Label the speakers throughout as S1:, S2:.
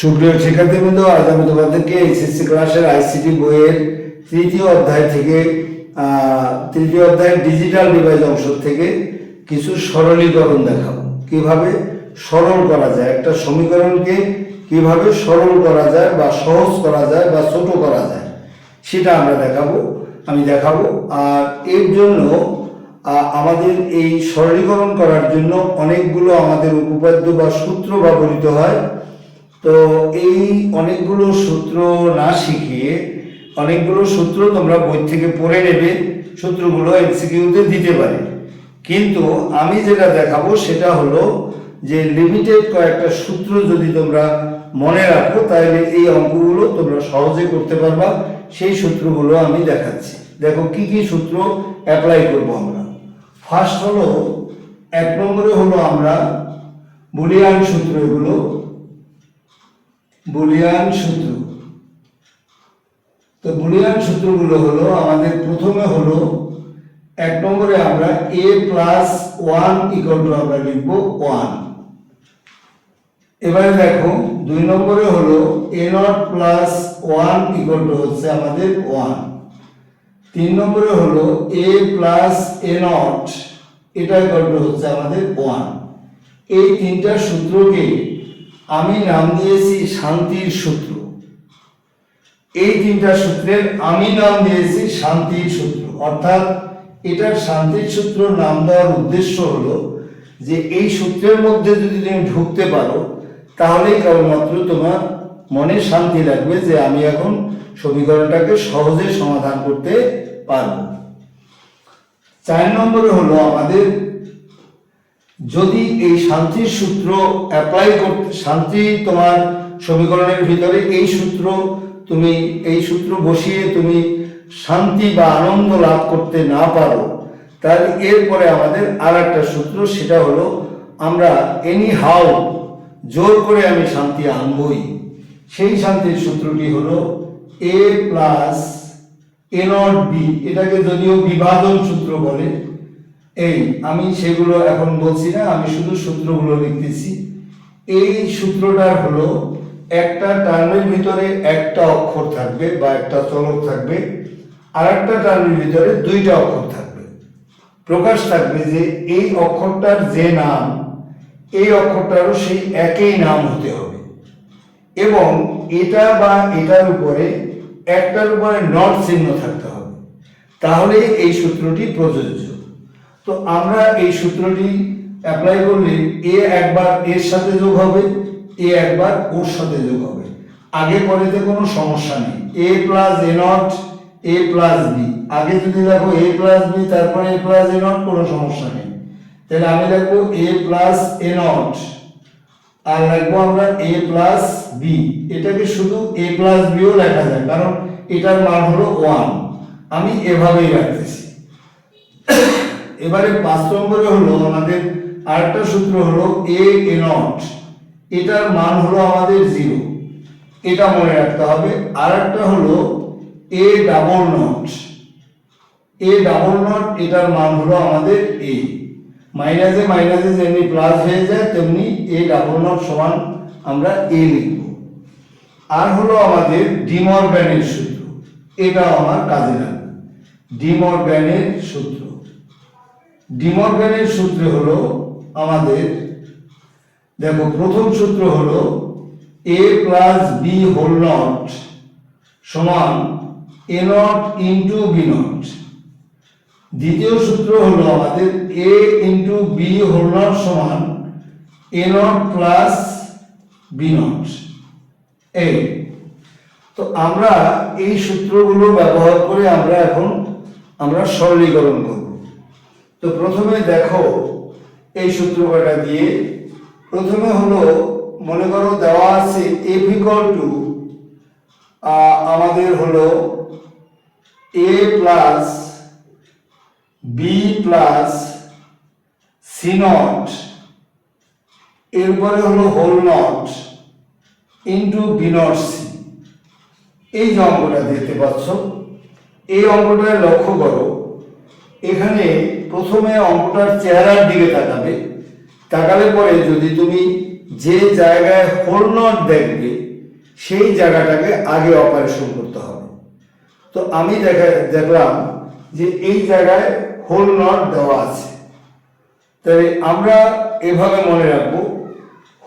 S1: সুপ্রিয় শিক্ষার্থীবৃন্দ, আজ আমি তোমাদেরকে এসএসসি ক্লাসের আইসিটি বইয়ের তৃতীয় অধ্যায় থেকে তৃতীয় অধ্যায়ের ডিজিটাল ডিভাইস অংশ থেকে কিছু সরলীকরণ দেখাবো। কীভাবে সরল করা যায়, একটা সমীকরণকে কীভাবে সরল করা যায় বা সহজ করা যায় বা ছোট করা যায়, সেটা আমরা দেখাবো, আমি দেখাবো। আর এর জন্য আমাদের এই সরলীকরণ করার জন্য অনেকগুলো আমাদের উপপাদ্য বা সূত্র ব্যবহৃত হয়। তো এই অনেকগুলো সূত্র না শিখিয়ে, অনেকগুলো সূত্র তোমরা বই থেকে পড়ে নেবে, সূত্রগুলো এমসিকিউতে দিতে পারে। কিন্তু আমি যেটা দেখাবো সেটা হলো যে লিমিটেড কয়েকটা সূত্র যদি তোমরা মনে রাখো, তাহলে এই অঙ্কগুলো তোমরা সহজে করতে পারবা। সেই সূত্রগুলো আমি দেখাচ্ছি। দেখো কি কি সূত্র অ্যাপ্লাই করব আমরা। ফার্স্ট হলো, এক নম্বরে হলো আমরা বুলিয়ান সূত্র এগুলো। বুলিয়ান সূত্র তো বুলিয়ান সূত্রগুলো হলো, আমাদের প্রথমে হলো, এক নম্বরে আমরা A plus one equal to আমরা লিখব ওয়ান এবারে দেখো, দুই নম্বরে হলো A not plus one equal to হচ্ছে আমাদের ওয়ান তিন নম্বরে হলো এ প্লাস এ নট এটা ইকুয়াল টু হচ্ছে আমাদের ওয়ান এই তিনটা সূত্রকে আমি নাম দিয়েছি শান্তির সূত্র এই তিনটা সূত্রের আমি নাম দিয়েছি শান্তির সূত্র অর্থাৎ এটার শান্তির সূত্র নাম দেওয়ার উদ্দেশ্য হলো যে এই সূত্রের মধ্যে যদি তুমি ঢুকতে পারো, তাহলেই কেবলমাত্র তোমার মনে শান্তি লাগবে যে আমি এখন সমীকরণটাকে সহজে সমাধান করতে পারব। চার নম্বরে হলো আমাদের যদি এই শান্তির সূত্র অ্যাপ্লাই করতে, শান্তি তোমার সমীকরণের ভিতরে এই সূত্র তুমি, এই সূত্র বসিয়ে তুমি শান্তি বা আনন্দ লাভ করতে না পারো, তাহলে এরপরে আমাদের আর একটা সূত্র, সেটা হলো আমরা এনি হাউ জোর করে আমি শান্তি আনবই। সেই শান্তির সূত্রটি হলো A plus A not B এটাকে যদিও বিভাজন সূত্র বলে এই, আমি সেগুলো এখন বলছি না, আমি শুধু সূত্রগুলো লিখতেছি। এই সূত্রটা হলো, একটা টার্মের ভিতরে একটা অক্ষর থাকবে বা একটা চলক থাকবে আর একটা টার্মের ভিতরে দুইটা অক্ষর থাকবে। প্রকাশ থাকবে যে এই অক্ষরটার যে নাম, এই অক্ষরটারও সেই একই নাম হতে হবে। এবং এটা বা এটার উপরে একটার উপরে নট চিহ্ন থাকতে হবে। তাহলে এই সূত্রটি প্রযোজ্য। তো আমরা এই সূত্রটি অ্যাপ্লাই করলে এ একবার এর সাথে যোগ হবে, এ একবার ওর সাথে যোগ হবে। আগে পরেতে কোনো সমস্যা নেই। A plus A not A plus B আগে যদি দেখো এ প্লাস বি তারপরে এ প্লাস এ নট কোনো সমস্যা নেই। তাহলে আমি লিখব এ প্লাস এ নট আর লিখব আমরা এ প্লাস বি এটাকে শুধু এ প্লাস বিও লেখা যায়, কারণ এটার মান হলো ওয়ান আমি এভাবেই রাখতেছি। এবারে পাঁচ নম্বরে হলো আমাদের আরেকটা সূত্র হলো এ এ নট এটার মান হলো আমাদের জিরো এটা মনে রাখতে হবে। আর একটা হলো A double not A double not এটার মান হলো আমাদের এ মাইনাসে মাইনাসে যেমনি প্লাস হয়ে যায়, তেমনি এ ডাবল নট সমান আমরা এ লিখব। আর হলো আমাদের ডিমরগ্যানের সূত্র। এটাও আমার কাজে লাগবে। ডিমরগ্যানের সূত্র। ডিমরগ্যানের সূত্র হলো আমাদের, দেখো প্রথম সূত্র হলো A plus B whole not সমান A not into B not দ্বিতীয় সূত্র হলো আমাদের A into B whole not সমান A not plus B not এই, তো আমরা এই সূত্রগুলো ব্যবহার করে আমরা এখন আমরা সরলীকরণ করব। তো প্রথমে দেখো এই সূত্র কয়টা দিয়ে। প্রথমে হলো, মনে করো দেওয়া আছে এফ ইকল টু আমাদের হলো A plus B plus C not এরপরে হলো whole not into B not C এই যে অঙ্কটা দেখতে পাচ্ছ, এই অঙ্কটা লক্ষ্য করো। এখানে প্রথমে অঙ্কটার চেহারার দিকে তাকাবে। তাকালে পরে যদি তুমি যে জায়গায় হোল নট দেখবে, সেই জায়গাটাকে আগে অপারেশন করতে হবে। তো আমি দেখা, দেখলাম যে এই জায়গায় হোল নট দেওয়া আছে। তাই আমরা এভাবে মনে রাখব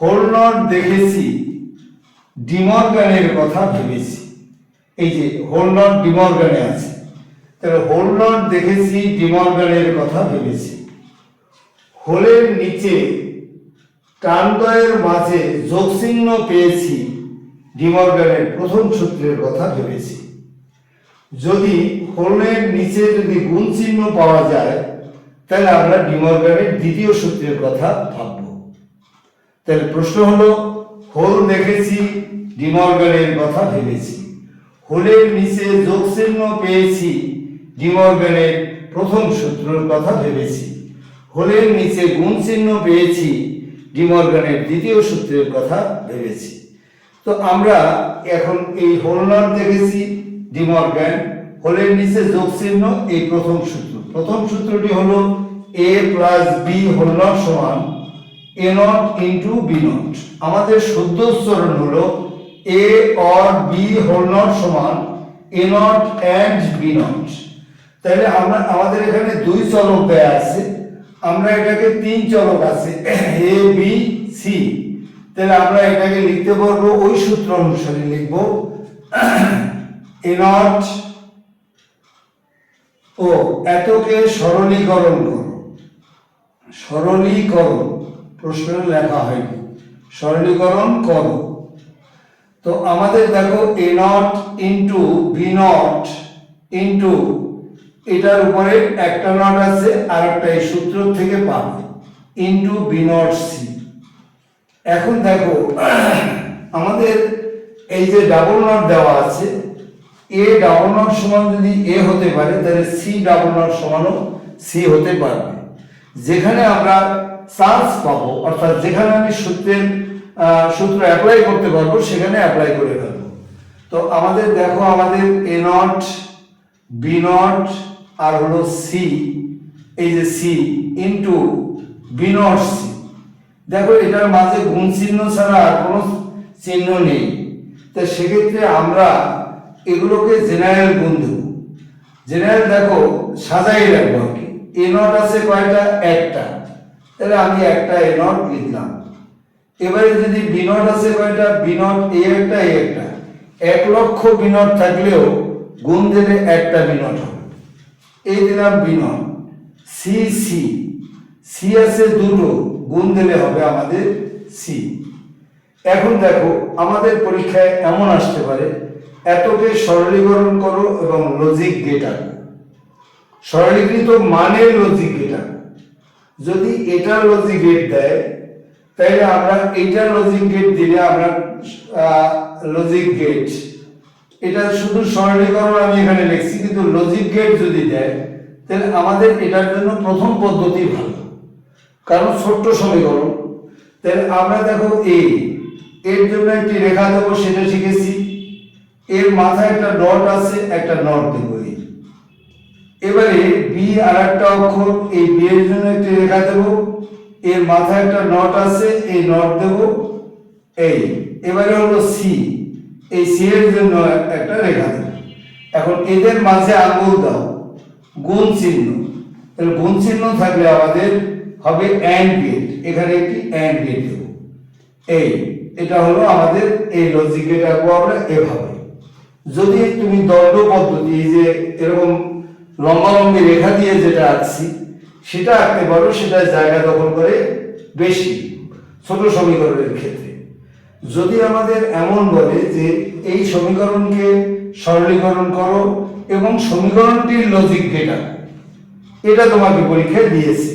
S1: হোল নট দেখেছি, ডিমর্গানের কথা ভেবেছি। এই যে হোল নট ডিমর্গানে আছে। তাহলে হোল নট দেখেছি ডিমর্গানের কথা ভেবেছি। হোলের নিচে টানদয়ের মাঝে যোগচিহ্ন পেয়েছি ডিমর্গানের প্রথম সূত্রের কথা ভেবেছি। যদি হোলের নিচে যদি গুণ চিহ্ন পাওয়া যায়, তাহলে আমরা ডিমর্গানের দ্বিতীয় সূত্রের কথা ভাবব। তাহলে প্রশ্ন হলো হোল দেখেছি ডিমর্গানের কথা ভেবেছি। হোলের নিচে যোগ চিহ্ন পেয়েছি ডিমর্গানের প্রথম সূত্রের কথা ভেবেছি। হোলের নিচে গুণ চিহ্ন পেয়েছি ডিমর্গানের দ্বিতীয় সূত্রের কথা ভেবেছি। তো আমরা এখন এই হোল নট দেখেছি ডিমর্গান হোলের নিচে যোগ চিহ্ন, এই প্রথম সূত্র। প্রথম সূত্রটি হলো A plus B whole not সমান A not into B not আমাদের শুদ্ধ উচ্চারণ হলো A or B whole not সমান A not and B not তাহলে আমরা, আমাদের এখানে দুই চলক দেয়া আছে। আমরা এটাকে তিন চলক আছে, এ, বি, সি। তাহলে আমরা এটাকে লিখতে পারব, ওই সূত্র অনুসারে লিখব, এ নট, ও, এতকে সরলীকরণ করো। সরলীকরণ প্রশ্ন লেখা হয়নি। সরলীকরণ করো। তো আমাদের দেখো, A not into B not into এটার উপরে একটা নট আছে, আর একটা এই সূত্র থেকে পাবে ইন্টু বি নট সি এখন দেখো, আমাদের এই যে ডাবল নট দেওয়া আছে এ ডাবল নট সমান যদি এ হতে পারে, তাহলে সি ডাবল নট সমানও সি হতে পারবে। যেখানে আমরা চান্স পাবো, অর্থাৎ যেখানে আমি সূত্রের সূত্র অ্যাপ্লাই করতে পারব, সেখানে অ্যাপ্লাই করে ফেলব। তো আমাদের দেখো, আমাদের এ নট বি নট আর হলো সি এই যে C into B not C দেখো, এটার মাঝে গুণ চিহ্ন ছাড়া আর কোনো চিহ্ন নেই। তা সেক্ষেত্রে আমরা এগুলোকে জেনারেল গুণ দেবো। জেনারেল দেখো, সাজাই রাখব আর কি। এ নট আছে কয়টা? একটা। তাহলে আমি একটা এ নট লিখলাম। এবারে যদি বি নট আছে কয়টা? বি নট এ একটা এ একটা। এক লক্ষ বি নট থাকলেও গুণ দিলে একটা বি নট হবে। এই দিলাম B not C C C আছে দুটো, গুণ দিলে হবে আমাদের সি এখন দেখো, আমাদের পরীক্ষায় এমন আসতে পারে, এতকে সরলীকরণ করো এবং লজিক গেট আঁকো সরলীকৃত মানের লজিক গেট যদি এটা লজিক গেট দেয় তাহলে আমরা এইটা লজিক গেট দিলে আমরা লজিক গেট এটা শুধু সরলীকরণ আমি এখানে লিখছি, কিন্তু লজিক গেট যদি দেয়, তাহলে আমাদের এটার জন্য প্রথম পদ্ধতি ভালো। কারণ ছোট্ট সমীকরণ। তাহলে আমরা দেখো এ এর জন্য একটি রেখা দেবো, সেটা শিখেছি। এর মাথায় একটা ডট আছে, একটা নট দেবো এবারে বি আর একটা অক্ষর, এই বি এর জন্য একটি রেখা দেব। এর মাথায় একটা নট আছে, এই নট দেব। এই, এবারে হলো সি এই সি এর জন্য একটা রেখা দেব এখন এদের মাঝে আঙ্গুল দাও। গুণ চিহ্ন। তাহলে গুণ চিহ্ন থাকলে আমাদের হবে অ্যান্ড গেট এখানে একটি অ্যান্ড গেট দেব। এই, এটা হলো আমাদের এই লজিকে আঁকবো আমরা এভাবে। যদি তুমি দণ্ড পদ্ধতি, এই যে এরকম লম্বা লম্বালম্বি রেখা দিয়ে যেটা আঁকছি, সেটা আঁকতে পারো, সেটা জায়গা দখল করে বেশি ছোট সমীকরণের ক্ষেত্রে। যদি আমাদের এমন বলে যে এই সমীকরণকে সরলীকরণ করো এবং সমীকরণটির লজিক গেটা এটা তোমাকে পরীক্ষায় দিয়েছে।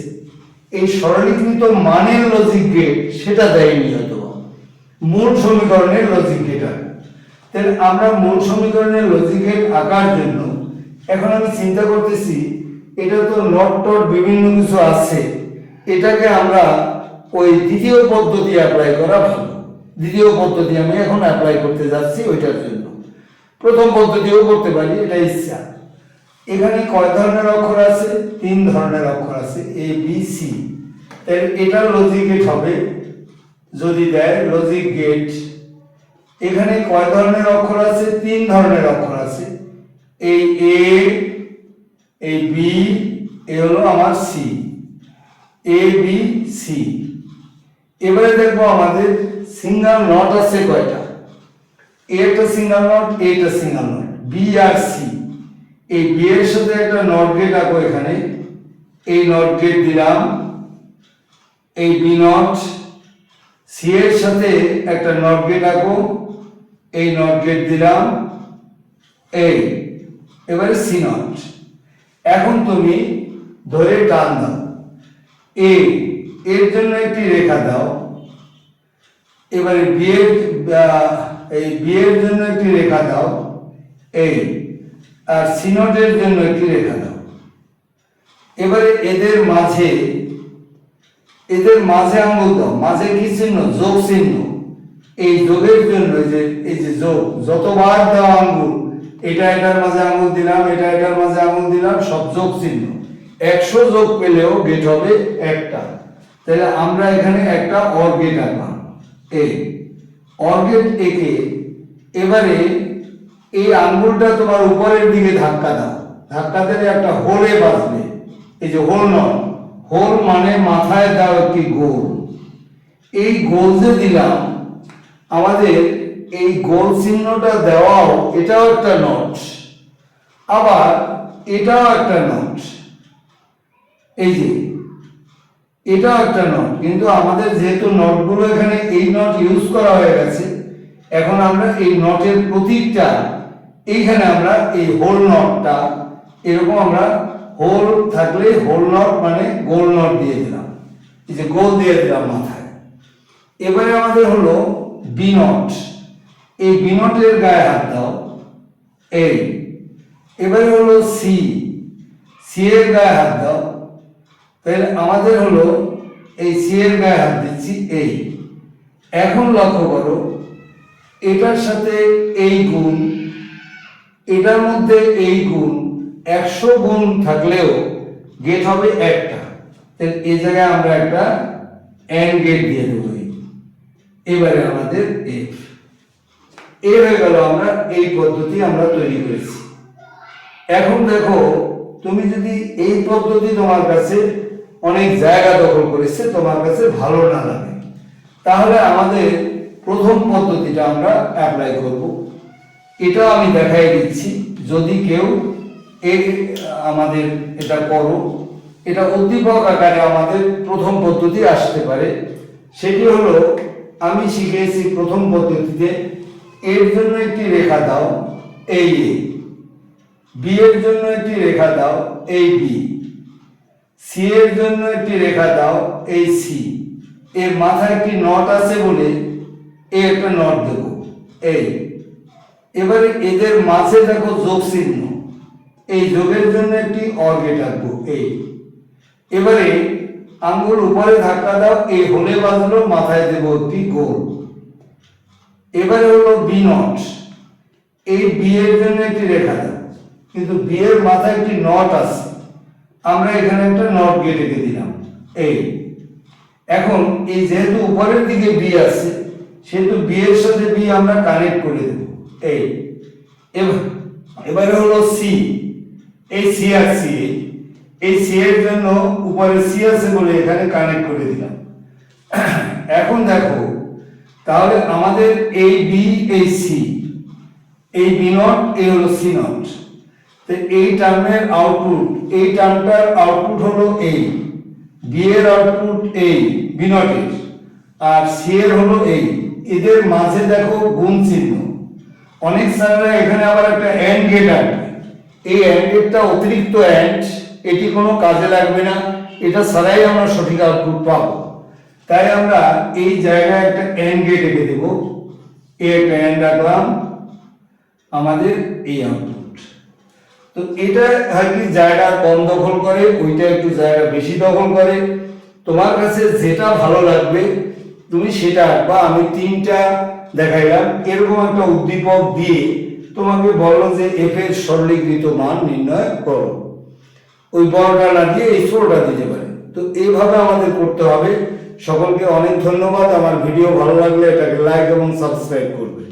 S1: এই সরলীকৃত মানের লজিক গেট সেটা দেয়নি হয়তো মূল সমীকরণের লজিক গেটা তাহলে আমরা মূল সমীকরণের লজিক গেট আঁকার জন্য এখন আমি চিন্তা করতেছি, এটা তো নট টট বিভিন্ন কিছু আছে, এটাকে আমরা ওই দ্বিতীয় পদ্ধতি অ্যাপ্লাই করা ভালো। দ্বিতীয় পদ্ধতি আমি এখন অ্যাপ্লাই করতে যাচ্ছি ওইটার জন্য। প্রথম পদ্ধতিও করতে পারি, এটা ইচ্ছা। এখানে কয় ধরনের অক্ষর আছে? তিন ধরনের অক্ষর আছে এ বি সি তাহলে এটার লজিকেট হবে, যদি দেয় লজিক গেট এখানে কয় ধরনের অক্ষর আছে? তিন ধরনের অক্ষর আছে। এই এ এই বি এ হলো আমার সি এ বি সি এবারে দেখব আমাদের সিঙ্গেল নট আছে কয়টা? এ একটা সিঙ্গেল নট এ একটা সিঙ্গেল নট। বি আর সি এই বি এর সাথে একটা নট গেট আঁকো এখানে। এই নট গেট দিলাম। এই বি নট সি এর সাথে একটা নট গেট আঁকো। এই নট গেট দিলাম। এই, এবারে সি নট। এখন তুমি ধরে টান দাও। এ এর জন্য একটি রেখা দাও। এবারে বিয়ের এই বিয়ের জন্য একটি রেখা দাও। এই, আর সিনটের জন্য একটি রেখা দাও। এবারে এদের মাঝে এদের মাঝে আঙ্গুল দাও। মাঝে কি চিহ্ন? যোগ চিহ্ন। এই যোগের জন্য যে, এই যে যোগ, যতবার দেওয়া আঙ্গুল এটা এটার মাঝে আঙ্গুল দিলাম, এটা এটার মাঝে আঙ্গুল দিলাম, সব যোগ চিহ্ন। একশো যোগ পেলেও গেট হবে একটা। তাহলে আমরা এখানে একটা অর গেট আঁকলাম এই অর গেট একে এবারে এই আঙ্গুলটা তোমার উপরের দিকে ধাক্কা দাও। ধাক্কা দিলে একটা হোলে বাজবে এই যে হোল নয় হোল মানে মাথায় দাও একটি গোল। এই গোল যে দিলাম, আমাদের এই গোল চিহ্নটা দেওয়াও এটাও একটা নট আবার এটাও একটা নট এই যে এটাও একটা নট কিন্তু আমাদের যেহেতু নটগুলো এখানে এই নট ইউজ করা হয়ে গেছে, এখন আমরা এই নটের প্রতীকটা, এইখানে আমরা এই হোল নটটা এরকম আমরা হোল থাকলে হোল নট মানে গোল নট দিয়ে দিলাম, এই যে গোল দিয়ে দিলাম মাথায়। এবারে আমাদের হলো বি নট এই বি নটের গায়ে হাত দাও, এই। এবারে হলো সি সি এর গায়ে হাত দাও। তাহলে আমাদের হলো এই সি এর গায়ে হাত দিচ্ছি এই এখন লক্ষ্য করো, এটার সাথে এই গুণ, এটার মধ্যে এই গুণ, একশো গুণ থাকলেও গেট হবে একটা। তাহলে এই জায়গায় আমরা একটা এন গেট দিয়ে দেবো এবারে আমাদের এফ এ হয়ে গেল আমরা এই পদ্ধতি আমরা তৈরি করেছি। এখন দেখো, তুমি যদি এই পদ্ধতি তোমার কাছে অনেক জায়গা দখল করেছে, তোমার কাছে ভালো না লাগে। তাহলে আমাদের প্রথম পদ্ধতিটা আমরা অ্যাপ্লাই করব। এটা আমি দেখাই দিচ্ছি। যদি কেউ এই আমাদের এটা করো, এটা উদ্দীপক আকারে আমাদের প্রথম পদ্ধতি আসতে পারে। সেটি হলো, আমি শিখেছি প্রথম পদ্ধতিতে, এর জন্য একটি রেখা দাও, এই এ। বি এর জন্য একটি রেখা দাও, এই বি। সি এর জন্য একটি রেখা দাও, এই সি এর মাথায় একটি নট আছে বলে এ একটা নট দেব। এই। এবারে এদের মাঝে দেখো যোগ চিহ্ন। এই যোগের জন্য একটি অর্গেট আঁকবো, এই। এবারে আঙ্গুল উপরে ধাক্কা দাও এই হলে বাজলো মাথায় দেবো একটি গোল। এবারে হলো বি নট এই বি এর জন্য একটি রেখা দাও। কিন্তু বি এর মাথায় একটি নট আছে। আমরা এখানে একটা নট গেট এঁকে দিলাম এই এখন এই যেহেতু উপরের দিকে বি আছে, সেহেতু বি এর সাথে বি আমরা কানেক্ট করে দেব এই এবার- হলো সি এই সি আর সি এই সি এর জন্য উপরে সি আছে বলে এখানে কানেক্ট করে দিলাম। এখন দেখো, তাহলে আমাদের এই বি এই সি এই বি নট এই হলো সি নট এই টার্মের আউটপুট এই টার্মটার আউটপুট হলো এই। বি এর আউটপুট এই বি নটের আর সি এর হলো এই। এদের মাঝে দেখো গুণ চিহ্ন। অনেক স্যাররা এখানে আবার একটা অ্যান্ড গেট আনবে। এই অ্যান্ড গেটটা অতিরিক্ত অ্যান্ড এটি কোনো কাজে লাগবে না। এটা ছাড়াই আমরা সঠিক আউটপুট পাব। তাই আমরা এই জায়গায় একটা অ্যান্ড গেট এঁকে দেবো। এ একটা অ্যান্ড রাখলাম। আমাদের এই আউটপুট তো এটা আর কি, জায়গা কম দখল করে, ওইটা একটু জায়গা বেশি দখল করে। তোমার কাছে যেটা ভালো লাগবে, তুমি সেটা বা আমি তিনটা দেখাইলাম। এরকম একটা উদ্দীপক দিয়ে তোমাকে বলো যে এফ এর সরলীকৃত মান নির্ণয় করো। ওই বড়টা না দিয়ে এই ছোটটা দিতে পারে। তো এইভাবে আমাদের করতে হবে। সকলকে অনেক ধন্যবাদ। আমার ভিডিও ভালো লাগলে এটাকে লাইক এবং সাবস্ক্রাইব করবে।